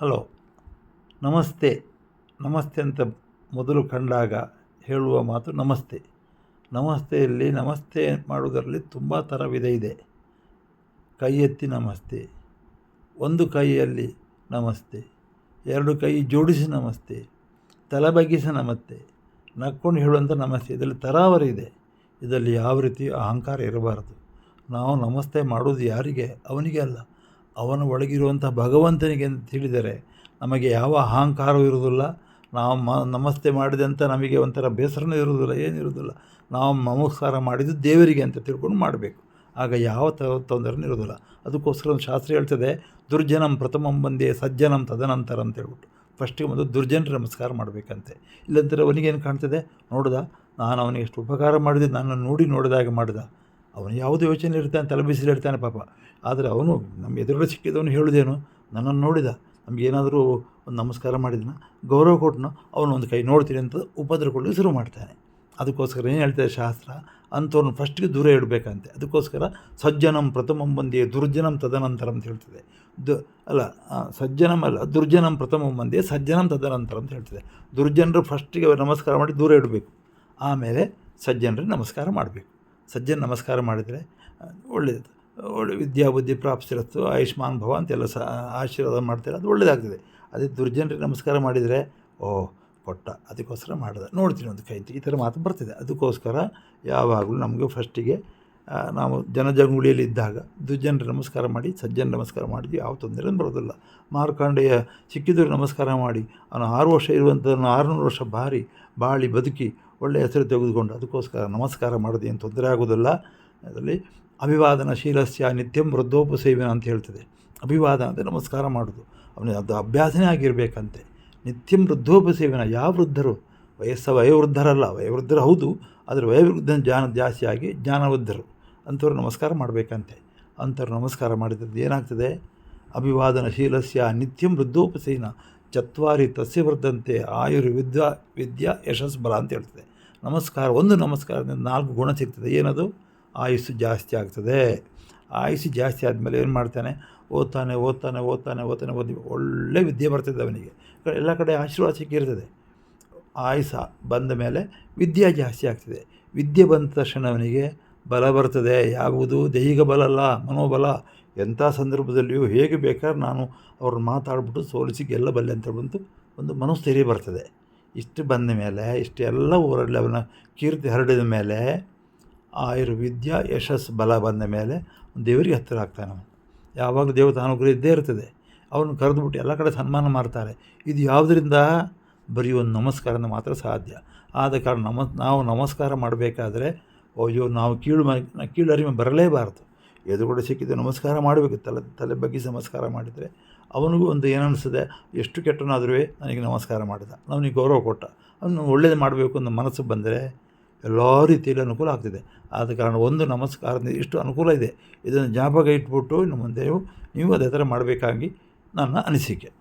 Hello, ನಮಸ್ತೆ. ನಮಸ್ತೆ ಅಂತ ಮೊದಲು ಕಂಡಾಗ ಹೇಳುವ ಮಾತು ನಮಸ್ತೆ. ನಮಸ್ತೆಯಲ್ಲಿ ನಮಸ್ತೆ ಮಾಡುವುದರಲ್ಲಿ ತುಂಬ ಥರ ವಿಧ ಇದೆ. ಕೈ ಎತ್ತಿ ನಮಸ್ತೆ. ಒಂದು ಕೈಯಲ್ಲಿ ನಮಸ್ತೆ. ಎರಡು ಕೈ ಜೋಡಿಸಿ ನಮಸ್ತೆ. ತಲೆ ಬಗ್ಗಿಸಿ ನಮಸ್ತೆ. ನಕ್ಕೊಂಡು ಹೇಳುವಂಥ ನಮಸ್ತೆ. ಇದರಲ್ಲಿ ತರಾವರಿ ಇದೆ. ಇದರಲ್ಲಿ ಯಾವ ರೀತಿ ಅಹಂಕಾರ ಇರಬಾರದು. ನಾವು ನಮಸ್ತೆ ಮಾಡೋದು ಯಾರಿಗೆ? ಅವನಿಗೆ ಅಲ್ಲ. ಅವನ ಒಳಗಿರುವಂಥ ಭಗವಂತನಿಗೆ ಅಂತ ತಿಳಿದರೆ ನಮಗೆ ಯಾವ ಅಹಂಕಾರವೂ ಇರುವುದಿಲ್ಲ. ನಾವು ಮ ನಮಸ್ತೆ ಮಾಡಿದಂಥ ನಮಗೆ ಒಂಥರ ಬೇಸರನೂ ಇರುವುದಿಲ್ಲ ಏನಿರುವುದಿಲ್ಲ ನಾವು ನಮಸ್ಕಾರ ಮಾಡಿದ್ದು ದೇವರಿಗೆ ಅಂತ ತಿಳ್ಕೊಂಡು ಮಾಡಬೇಕು. ಆಗ ಯಾವ ಥರ ತೊಂದರೆನೂ ಇರೋದಿಲ್ಲ ಅದಕ್ಕೋಸ್ಕರ ಒಂದು ಶಾಸ್ತ್ರ ಹೇಳ್ತದೆ, ದುರ್ಜನಂ ಪ್ರಥಮಂ ಬಂದೇ ಸಜ್ಜನಂ ತದನಂತರ ಅಂತ ಹೇಳ್ಬಿಟ್ಟು. ಫಸ್ಟಿಗೆ ಮೊದಲು ದುರ್ಜನರು ನಮಸ್ಕಾರ ಮಾಡಬೇಕಂತೆ. ಇಲ್ಲಂತಾರೆ ಅವನಿಗೇನು ಕಾಣ್ತದೆ, ನೋಡ್ದ ನಾನು ಅವನಿಗೆ ಎಷ್ಟು ಉಪಕಾರ ಮಾಡಿದೆ ನಾನು ನೋಡಿ ನೋಡಿದಾಗ ಮಾಡಿದ. ಅವನು ಯಾವುದು ಯೋಚನೆ ಇರ್ತಾನೆ ಪಾಪ. ಆದರೆ ಅವನು ನಮ್ಮ ಎದುರುಗಡೆ ಸಿಕ್ಕಿದವನು ಹೇಳಿದೇನು? ನನ್ನನ್ನು ನೋಡಿದ. ನಮಗೇನಾದರೂ ಒಂದು ನಮಸ್ಕಾರ ಮಾಡಿದನ? ಗೌರವ ಕೊಟ್ಟನು ಅವನು ಒಂದು ಕೈ ನೋಡ್ತೀನಿ ಅಂತ ಉಪದ್ರಕೊಳ್ಳಿ ಶುರು ಮಾಡ್ತಾನೆ. ಅದಕ್ಕೋಸ್ಕರ ಏನು ಹೇಳ್ತಾರೆ ಶಾಸ್ತ್ರ? ಅಂಥವ್ರನ್ನ ಫಸ್ಟ್ಗೆ ದೂರ ಇಡಬೇಕಂತೆ. ಅದಕ್ಕೋಸ್ಕರ ಸಜ್ಜನಂ ಪ್ರಥಮಂ ಬಂದೇ ದುರ್ಜನಂ ತದನಂತರ ಅಂತ ಹೇಳ್ತದೆ. ದು, ಅಲ್ಲ ಸಜ್ಜನಂ ಅಲ್ಲ, ದುರ್ಜನಂ ಪ್ರಥಮಂ ಬಂದೇ ಸಜ್ಜನಂ ತದನಂತರ ಅಂತ ಹೇಳ್ತದೆ. ದುರ್ಜನರು ಫಸ್ಟಿಗೆ ನಮಸ್ಕಾರ ಮಾಡಿ ದೂರ ಇಡಬೇಕು. ಆಮೇಲೆ ಸಜ್ಜನರಿಗೆ ನಮಸ್ಕಾರ ಮಾಡಬೇಕು. ಸಜ್ಜನ ನಮಸ್ಕಾರ ಮಾಡಿದರೆ ಒಳ್ಳೆಯದು ಒಳ್ಳೆ ವಿದ್ಯಾ ಬುದ್ಧಿ ಪ್ರಾಪ್ತಿರತ್ತು, ಆಯುಷ್ಮಾನ್ ಭವ ಅಂತೆಲ್ಲ ಸಹ ಆಶೀರ್ವಾದ ಮಾಡ್ತಾರೆ, ಅದು ಒಳ್ಳೆಯದಾಗ್ತದೆ ಅದೇ ದುರ್ಜನರಿಗೆ ನಮಸ್ಕಾರ ಮಾಡಿದರೆ ಓ ಕೊಟ್ಟ ಅದಕ್ಕೋಸ್ಕರ ಮಾಡಿದೆ. ನೋಡ್ತೀನಿ ಒಂದು ಕೈ ಈ ಥರ ಮಾತು ಬರ್ತಿದೆ. ಅದಕ್ಕೋಸ್ಕರ ಯಾವಾಗಲೂ ನಮಗೆ ಫಸ್ಟಿಗೆ ನಾವು ಜನಜಂಗುಳಿಯಲ್ಲಿ ಇದ್ದಾಗ ದುರ್ಜನರ ನಮಸ್ಕಾರ ಮಾಡಿ ಸಜ್ಜನ ನಮಸ್ಕಾರ ಮಾಡಿದ್ವಿ ಯಾವ ತೊಂದರೆ ಬರೋದಿಲ್ಲ. ಮಾರ್ಕಾಂಡೆಯ ಸಿಕ್ಕಿದ್ರು ನಮಸ್ಕಾರ ಮಾಡಿ, ಅವನು ಆರು ವರ್ಷ ಇರುವಂಥದ್ದನ್ನು ಆರುನೂರು ವರ್ಷ ಬಾರಿ, ಬಾಳಿ ಬದುಕಿ ಒಳ್ಳೆಯ ಹೆಸರು ತೆಗೆದುಕೊಂಡು ಅದಕ್ಕೋಸ್ಕರ ನಮಸ್ಕಾರ ಮಾಡೋದು, ಏನು ತೊಂದರೆ ಆಗೋದಿಲ್ಲ ಅದರಲ್ಲಿ ಅಭಿವಾದನ ಶೀಲಸ್ಯ ನಿತ್ಯಂ ವೃದ್ಧೋಪ ಸೇವನ ಅಂತ ಹೇಳ್ತದೆ. ಅಭಿವಾದನ ಅಂದರೆ ನಮಸ್ಕಾರ ಮಾಡೋದು ಅವನಿಗೆ ಅದು ಅಭ್ಯಾಸನೇ ಆಗಿರಬೇಕಂತೆ. ನಿತ್ಯಂ ವೃದ್ಧೋಪ ಸೇವನ ಯಾವ ವೃದ್ಧರು? ವಯಸ್ಸ ವಯೋವೃದ್ಧರಲ್ಲ. ವಯೋವೃದ್ಧರು ಹೌದು, ಆದರೆ ವಯೋವೃದ್ಧ ಜ್ಞಾನ ಜಾಸ್ತಿ ಜ್ಞಾನವೃದ್ಧರು. ಅಂಥವ್ರು ನಮಸ್ಕಾರ ಮಾಡಬೇಕಂತೆ. ಅಂಥವ್ರು ನಮಸ್ಕಾರ ಮಾಡಿದ್ರೆ ಏನಾಗ್ತದೆ? ಅಭಿವಾದನ ಶೀಲಸ್ಯ ನಿತ್ಯಂ ವೃದ್ಧೋಪಸೇನ ಚತ್ವಾರಿ ತಸ್ಯ ವರ್ಧಂತೆ ಆಯುರ್ವಿದ್ಯಾ ವಿದ್ಯಾ ಯಶಸ್ ಬಲ ಅಂತ ಹೇಳ್ತದೆ. ನಮಸ್ಕಾರ, ಒಂದು ನಮಸ್ಕಾರದಿಂದ ನಾಲ್ಕು ಗುಣ ಸಿಗ್ತದೆ. ಏನದು? ಆಯುಸ್ಸು ಜಾಸ್ತಿ ಆಗ್ತದೆ. ಆಯುಸ್ಸು ಜಾಸ್ತಿ ಆದಮೇಲೆ ಏನು ಮಾಡ್ತಾನೆ? ಓದ್ತಾನೆ ಓದ್ತಾನೆ ಓದ್ತಾನೆ ಓದ್ತಾನೆ ಓದಿ ಒಳ್ಳೆ ವಿದ್ಯೆ ಬರ್ತದೆ ಅವನಿಗೆ. ಎಲ್ಲ ಕಡೆ ಆಶೀರ್ವಾದ ಸಿಕ್ಕಿರ್ತದೆ. ಆಯುಸ ಬಂದ ಮೇಲೆ ವಿದ್ಯೆ ಜಾಸ್ತಿ ಆಗ್ತದೆ. ವಿದ್ಯೆ ಬಂದ ತಕ್ಷಣ ಅವನಿಗೆ ಬಲ ಬರ್ತದೆ. ಯಾವುದು? ದೈಹಿಕ ಬಲ ಅಲ್ಲ, ಮನೋಬಲ. ಎಂಥ ಸಂದರ್ಭದಲ್ಲಿಯೂ ಹೇಗೆ ಬೇಕಾದ್ರೆ ನಾನು ಅವ್ರನ್ನ ಮಾತಾಡ್ಬಿಟ್ಟು ಸೋಲಿಸಿ ಗೆಲ್ಲಬಲ್ಲೆ ಅಂತ ಬಂತು. ಒಂದು ಮನಸ್ಥೈರ್ಯ ಬರ್ತದೆ. ಇಷ್ಟು ಬಂದ ಮೇಲೆ ಇಷ್ಟೆಲ್ಲ ಊರಲ್ಲಿ ಅವನ ಕೀರ್ತಿ ಹರಡಿದ ಮೇಲೆ, ಆಯುರ್ವಿದ್ಯಾ ಯಶಸ್ಸು ಬಲ ಬಂದ ಮೇಲೆ ದೇವರಿಗೆ ಹತ್ತಿರ ಆಗ್ತಾನೆ ಅವನು. ಯಾವಾಗಲೂ ದೇವರ ಅನುಗ್ರಹ ಇದ್ದೇ ಇರ್ತದೆ. ಅವನು ಕರೆದುಬಿಟ್ಟು ಎಲ್ಲ ಕಡೆ ಸನ್ಮಾನ ಮಾಡ್ತಾರೆ. ಇದು ಯಾವುದರಿಂದ? ಬರೀ ಒಂದು ನಮಸ್ಕಾರದಿಂದ ಮಾತ್ರ ಸಾಧ್ಯ. ಆದ ಕಾರಣ ನಮ, ನಾವು ನಮಸ್ಕಾರ ಮಾಡಬೇಕಾದ್ರೆ, ಅಯ್ಯೋ, ನಾವು ಕೀಳು ಕೀಳರಿಮೆ ಬರಲೇಬಾರದು. ಎದುರುಗಡೆ ಸಿಕ್ಕಿದ್ದು ನಮಸ್ಕಾರ ಮಾಡಬೇಕು. ತಲೆ ತಲೆ ಬಗ್ಗಿಸಿ ನಮಸ್ಕಾರ ಮಾಡಿದರೆ ಅವನಿಗೂ ಒಂದು ಏನನ್ಸಿದೆ ಎಷ್ಟು ಕೆಟ್ಟನಾದರೂ ನನಗೆ ನಮಸ್ಕಾರ ಮಾಡಿದ. ಅವನಿಗೆ ಗೌರವ ಕೊಟ್ಟ. ಅವನು ಒಳ್ಳೇದು ಮಾಡಬೇಕು ಅನ್ನೋ ಮನಸ್ಸು ಬಂದರೆ ಎಲ್ಲ ರೀತಿಯಲ್ಲಿ ಅನುಕೂಲ ಆಗ್ತಿದೆ. ಆದ ಕಾರಣ ಒಂದು ನಮಸ್ಕಾರದಿಂದ ಇಷ್ಟು ಅನುಕೂಲ ಇದೆ. ಇದನ್ನು ಜ್ಞಾಪಕ ಇಟ್ಬಿಟ್ಟು ಇನ್ನು ಮುಂದೆ ನೀವು ಅದೇ ಥರ ಮಾಡಬೇಕಾಗಿ ನನ್ನ ಅನಿಸಿಕೆ.